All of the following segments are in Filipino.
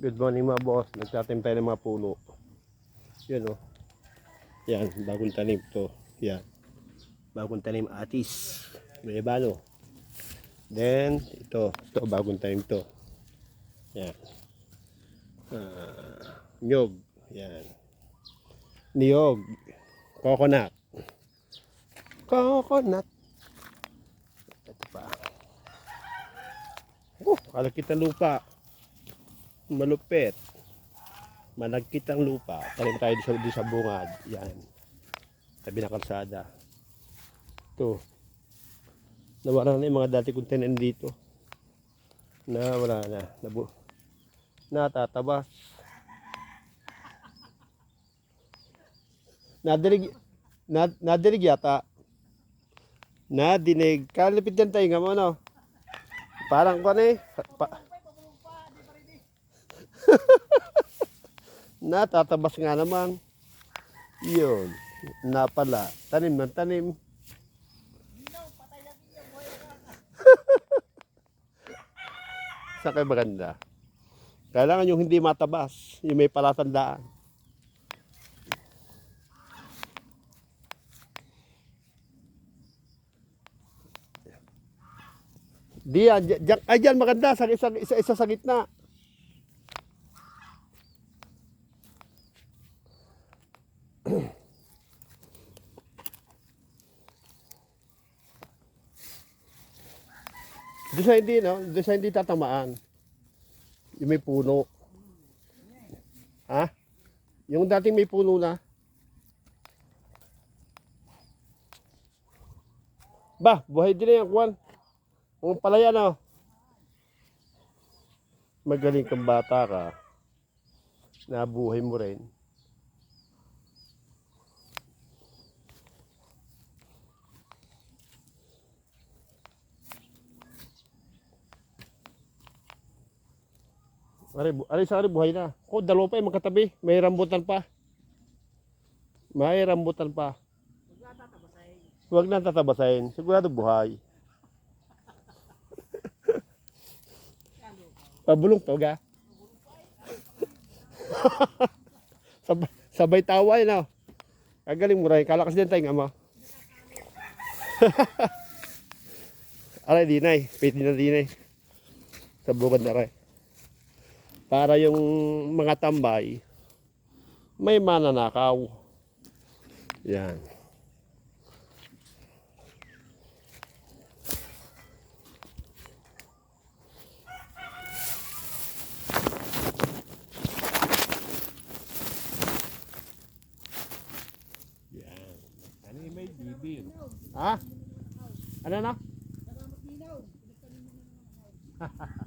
Good morning mga boss. Nagtatim tayo ng mga puno. Yan o. Yan, bagong tanim to. Yan. Bagong tanim atis. May balo. Then, ito. Ito, bagong tanim to. Yan. Ah, nyog. Yan. Niyog. Coconut. Coconut. Ito pa. Oh, kalakit na lupa malupit. Malagkit ang lupa. Talim tayo di sa, di sa bungad. Yan. Tabi na kalsada. Ito. Nawala na yung mga dati kong tinanim dito. Na wala na. Nabu natatabas. Nadinig, na, nadinig yata. Nadinig. Kalipit yan tayo nga mo, no? Parang ko eh. Pa, Natatabas nga naman. Yun. Napala. Tanim ng tanim. Saan kayo maganda? Kailangan yung hindi matabas. Yung may palatandaan. Diyan, diyan, ay diyan maganda sa isa, isa, isa sa gitna. Sa hindi, no? Doon sa hindi tatamaan. Yung may puno. Ha? Yung dating may puno na. Ba, buhay din na yan, Kwan. Kung palaya na. Magaling kang bata ka. Nabuhay mo rin. Bu- ari sa ari buhay na. Ko dalawa pa yung magkatabi. May rambutan pa. May rambutan pa. Huwag na tatabasahin. Sigurado buhay. Pabulong to ga. sabay, sabay tawa yun ah. Kagaling mo rin. Kalakas din tayo ama. Aray, dinay. Pwede na dinay. Sa bukod na rin para yung mga tambay may mananakaw. Yan. Yan. Ano may bibir? Ha? Ano na?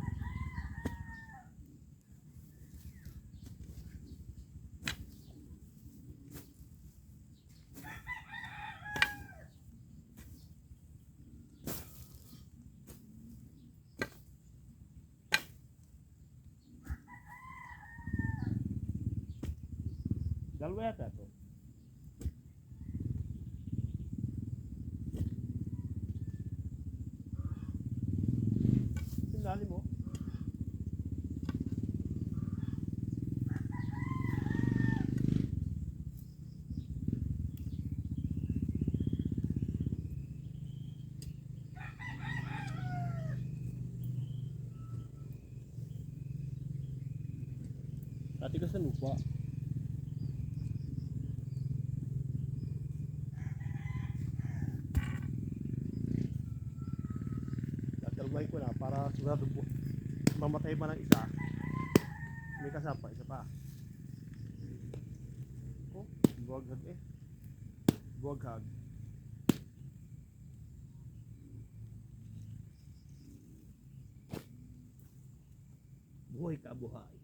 Dalawa yata to. Sinali mo? Dati ka sa lupa. Tatalbay ko na para sigurado po mamatay pa ng isa. May kasapa, isa pa. Oh, buwaghag eh. Buwaghag. Buhay ka, buhay.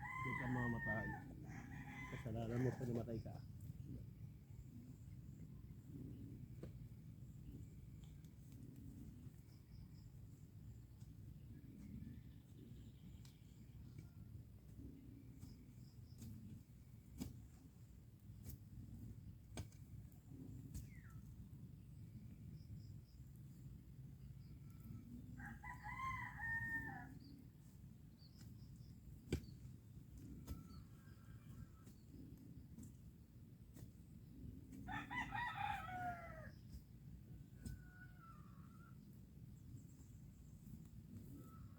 Hindi ka mamatay. Kasalanan mo pag namatay ka.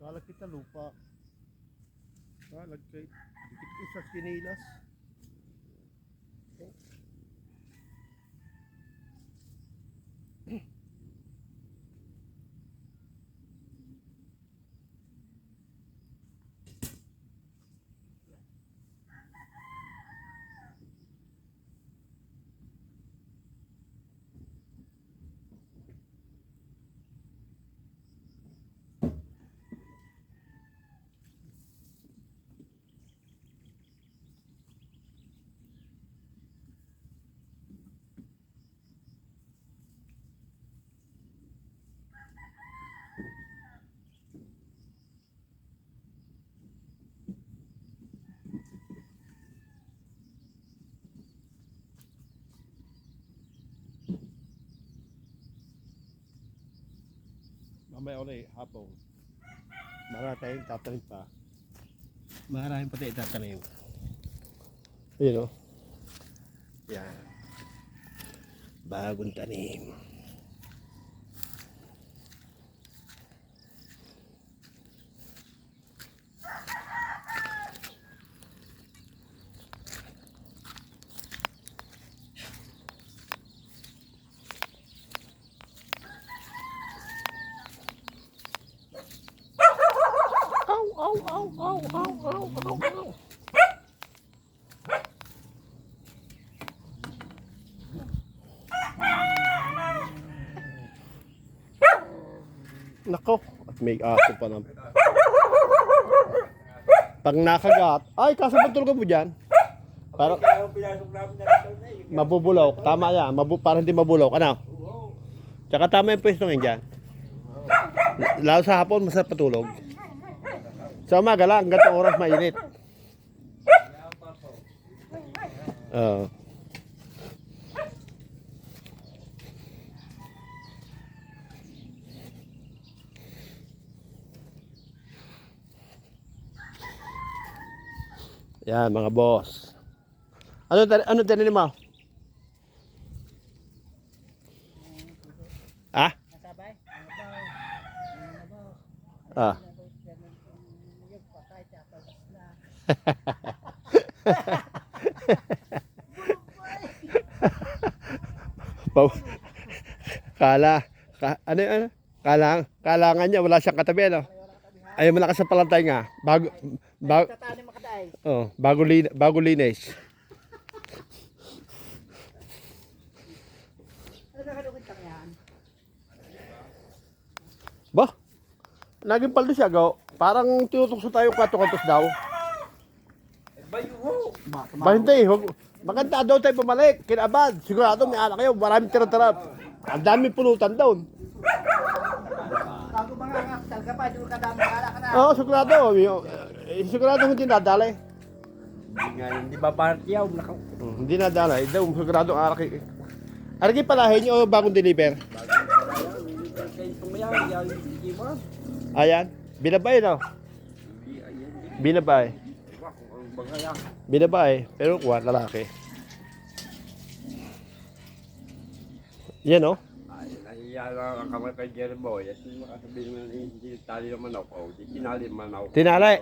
Kalag kita lupa. Kalag kay dikit ko sa sinilas. Mamaya ulit, hapon. Marami tayong tatanim pa. Maraming pati itatanim. Ayun o. Yan. Bagong tanim. Nako, at may aso pa naman. Pag nakagat, ay, kasabot ka mo dyan. Para, mabubulok. Tama yan. Mabu, para hindi mabulok. Ano? Tsaka tama yung pwesto ngayon dyan. Lalo sa hapon, masarap patulog. Sa umaga lang, hanggang oras mainit. Oo. Yan, mga boss. Ano ano tanin mo? Ah? Nasabay? Ah. Na. Pau. Kala, ka, ano ano? Kalang, kalangan niya wala siyang katabi ano. Ay malakas sa palantay nga. Bago bago Oh, bago lin, bago linis. Ba? Naging paldo siya go. Parang tinutukso tayo kwato kantos daw. Ba hindi, maganda daw tayo pumalik. Kinabad. Sigurado may anak kayo. Maraming tira-tira. Ang daming pulutan doon. Bago mga ka pa, doon ka dami kala ka na. Oo, sigurado. Eh, sigurado hindi nadalay. Hindi ba partiyaw? Naka, Hmm, hindi nadalay. Daw, sigurado ang arak. Araki palahin nyo o bagong deliver? Ayan. Binabay no? Binabay. Binabay. Pero kuha, lalaki. Yan oh. Ay, nahiya lang ang kamay kay Jerry Boy. At yung makasabi naman, eh, hindi tali naman ako. Oh, di tinali naman ako. Tinali?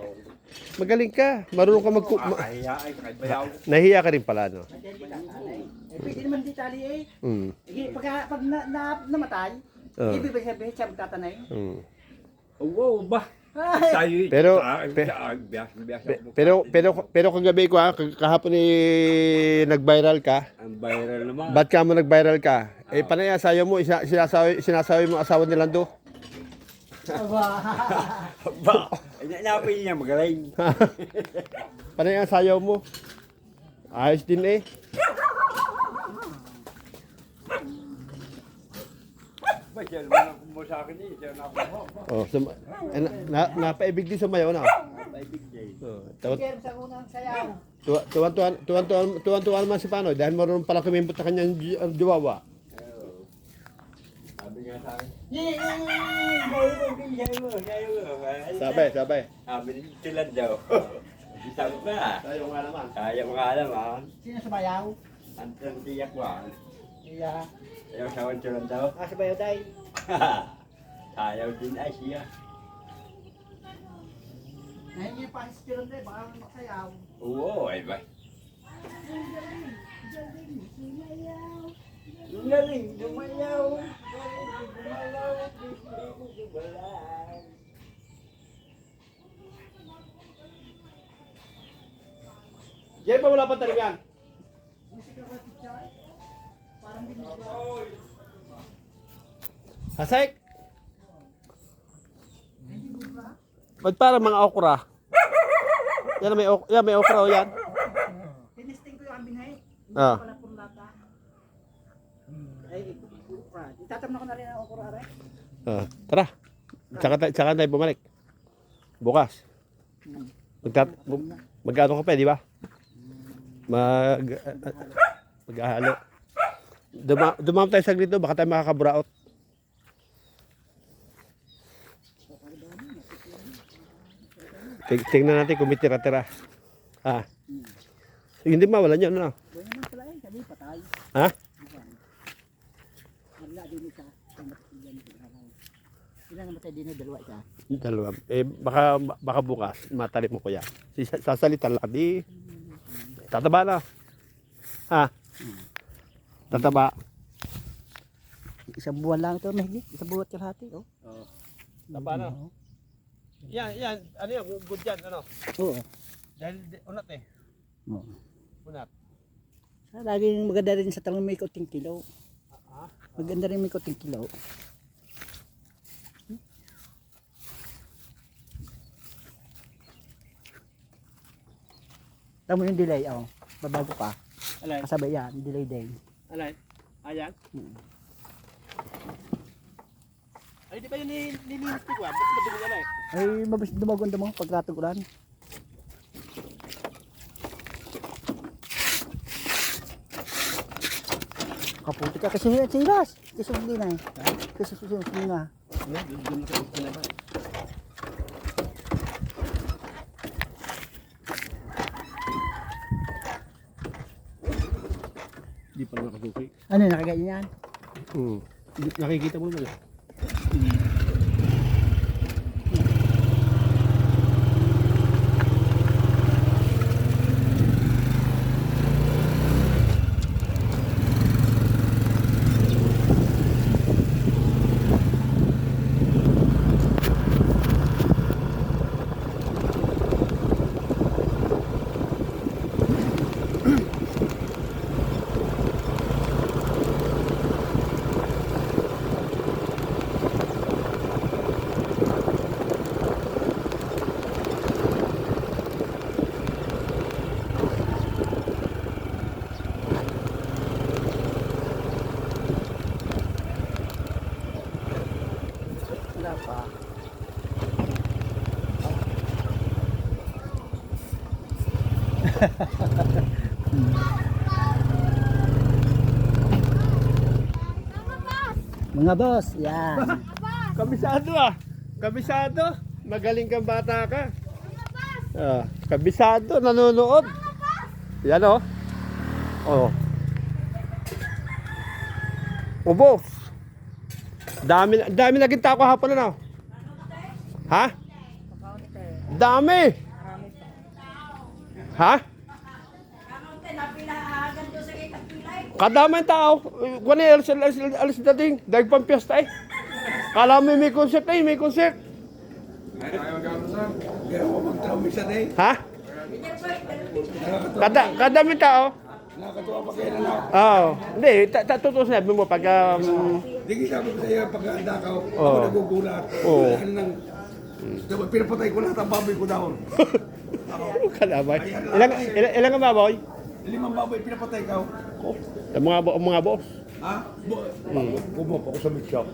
Magaling ka. Marunong ka mag... Ma- Mahiya ay kay Bayaw. nahiya ka rin pala, no? Eh, pwede naman di tali eh. Mm. Eh, pag, pag na, na, namatay, Oo. ibig sabihin siya magtatanay. Mm. Oo, ba? Ay, Tayo, Pero- sa- pe- Pe- ako. Pero, pero, pero kagabi ko ha, kahapon eh, nag-viral ka. Ang viral naman. Ba't ka mo nag-viral ka? Eh, panay asayo mo, isa, sinasabi, sinasabi mo asawa ni Lando. aba. ba? Ay, nainapin niya, magaling. Panay ang sayaw mo. Ayos din eh. Ba, ang kumuha sa akin eh. Oh, sum- eh, na, na, napaibig din sumayaw na. Paibig day. Oh, tuwan, Sige, sa unang sayaw. tuwan, tuwan, tuwan, tuwan, tuwan, tuwan, tuwan naman si Panoy dahil marunong pala kumimpot sa kanyang uh. Sabi nga sa akin. Yee! Sabi, sabi. Sabi ni Tilan daw. Sabi ko na. Sayo nga naman. Kaya mga alaman. Sino sumayaw? Antang tiyak ko ah. Iya. Ayaw sa akin Tilan daw. Ah, sumayaw day. Ayaw din ay siya. Nahingi yung panis pilon din, baka makasayaw. Oo, ay ba? Galing, dumayaw. Galing, dumalaw. Galing, dumalaw. Diyan pa wala pa talim yan. Hasek! Ba't parang mga okra? Yan may ok yan may okra o yan. Tinisting ko yung ambinhay. Ah. pala puro lata. Ay, ukra. Itatamna ko na rin ang okra, aray. Ah, tara. Tsaka, tayo- tsaka tayo bumalik. Bukas. Magtat mag- magkano ka pa, di ba? Mag maghahalo. Duma dumam tayo saglit doon, baka tayo makakabraot. Ting- Tingnan natin kung may tira-tira. Ha? Hindi yun, ano? Buwan naman pala yun, sabi patay. Ha? Wala din isa. Ilan namatay din yung dalawa isa? Dalawa. Eh, baka, baka bukas, matalip mo ko yan. Si- Sasalita lang, di. Tataba na. Ha? Tataba. Isang buwan lang ito, mahigit. Isang buwan kalahati, oh. Taba na. Yan, yan. Ano yan? Good yan, ano? Oo. Dahil, unat eh. Oo. Unat. Ah, Laging maganda rin sa talong may kuting kilo. Ah, Maganda rin may kuting kilo. Tama yung delay, oh. Babago pa. alay, Kasabay yan, delay din. alay. Ayan. Hmm. Ay, di ba yun ni- nilinis ko ba? Ba't madumi yan eh? Ay, mabas dumaganda mo pagkatugulan. Kaputi ka kasi siras. Kasi hindi na eh. Kasi susunod nga. Ano? Doon na sa labas. Di pa lang nakaganyan yan? Hmm. Nakikita mo naman Mga boss, yan. Kabisado ah. Kabisado. Magaling kang bata ka. Ah, kabisado, nanonood. Yan oh. Oh. Ubos. Dami, dami naging tako hapon na. Ha? Dami. Ha? Kadamay tao. Kung ano, alis, alis, alis dating. Dahil pang piyesta eh. Kala mo may concert eh, may concert. Ha? Kada, kadami tao. Nakakatuwa pa kayo na Oo. Hindi, totoo sinabi mo pag um, Hindi sabi ko sa iyo, pag handa ka, ako nagugulat. Oo. Ano nang, pinapatay ko lahat ang baboy ko daw. kalamay. Ilang, ilang ang baboy? Limang baboy, pinapatay ka. Ang mga, bo- ang mga boss. Ha? Bo, Kumop ako sa meat shop.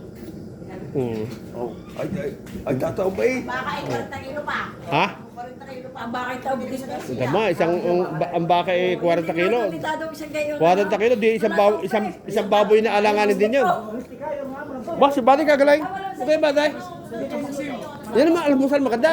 Hmm. Oh, ay, ay, ay, tataw ba eh? Baka ay 40 kilo pa. Ha? 40 kilo pa. Ang baka itaw bigis na siya. Tama, isang, ang, ba- ang baka eh 40 kilo. Limitado isang gayon. 40 kilo, di isang, baboy, isang, isang baboy na alanganin din yun. Boss, si Bati kagaling. Ito yung Batay. Yan naman, almusal maganda.